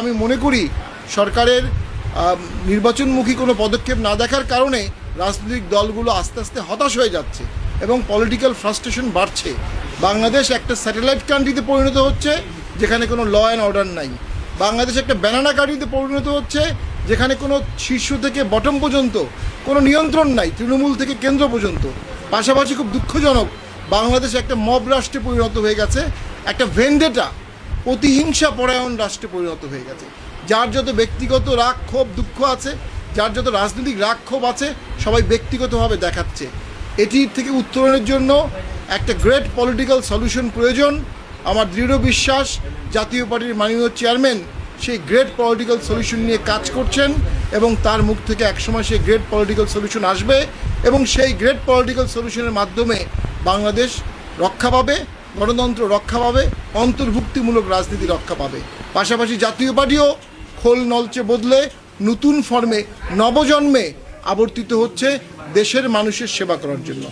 আমি মনে করি সরকারের নির্বাচনমুখী কোনো পদক্ষেপ না দেখার কারণে রাজনৈতিক দলগুলো আস্তে আস্তে হতাশ হয়ে যাচ্ছে এবং পলিটিক্যাল ফ্রাস্ট্রেশন বাড়ছে। বাংলাদেশ একটা স্যাটেলাইট কান্ট্রিতে পরিণত হচ্ছে, যেখানে কোনো ল অ্যান্ড অর্ডার নাই। বাংলাদেশ একটা ব্যানানা কান্ট্রিতে পরিণত হচ্ছে, যেখানে কোনো শীর্ষ থেকে বটম পর্যন্ত কোনো নিয়ন্ত্রণ নাই, তৃণমূল থেকে কেন্দ্র পর্যন্ত। পাশাপাশি খুব দুঃখজনক, বাংলাদেশ একটা মব রাষ্ট্রে পরিণত হয়ে গেছে, একটা ভেন্ডেটা প্রতিহিংসা পরায়ণ রাষ্ট্রে পরিণত হয়ে গেছে। যার যত ব্যক্তিগত রাগ ক্ষোভ দুঃখ আছে, যার যত রাজনৈতিক রাগ ক্ষোভ আছে, সবাই ব্যক্তিগতভাবে দেখাচ্ছে। এটির থেকে উত্তরণের জন্য একটা গ্রেট পলিটিক্যাল সলিউশন প্রয়োজন। আমার দৃঢ় বিশ্বাস, জাতীয় পার্টির মাননীয় চেয়ারম্যান সেই গ্রেট পলিটিক্যাল সলিউশন নিয়ে কাজ করছেন এবং তার মুখ থেকে একসময় সেই গ্রেট পলিটিক্যাল সলিউশন আসবে এবং সেই গ্রেট পলিটিক্যাল সলিউশনের মাধ্যমে বাংলাদেশ রক্ষা পাবে। গণতন্ত্র রক্ষা পাবে, অন্তর্ভুক্তিমূলক রাজনীতি রক্ষা পাবে। পাশাপাশি জাতীয় পার্টিও খোল নলচে বদলে নতুন ফর্মে নবজন্মে আবর্তিত হচ্ছে দেশের মানুষের সেবা করার জন্য।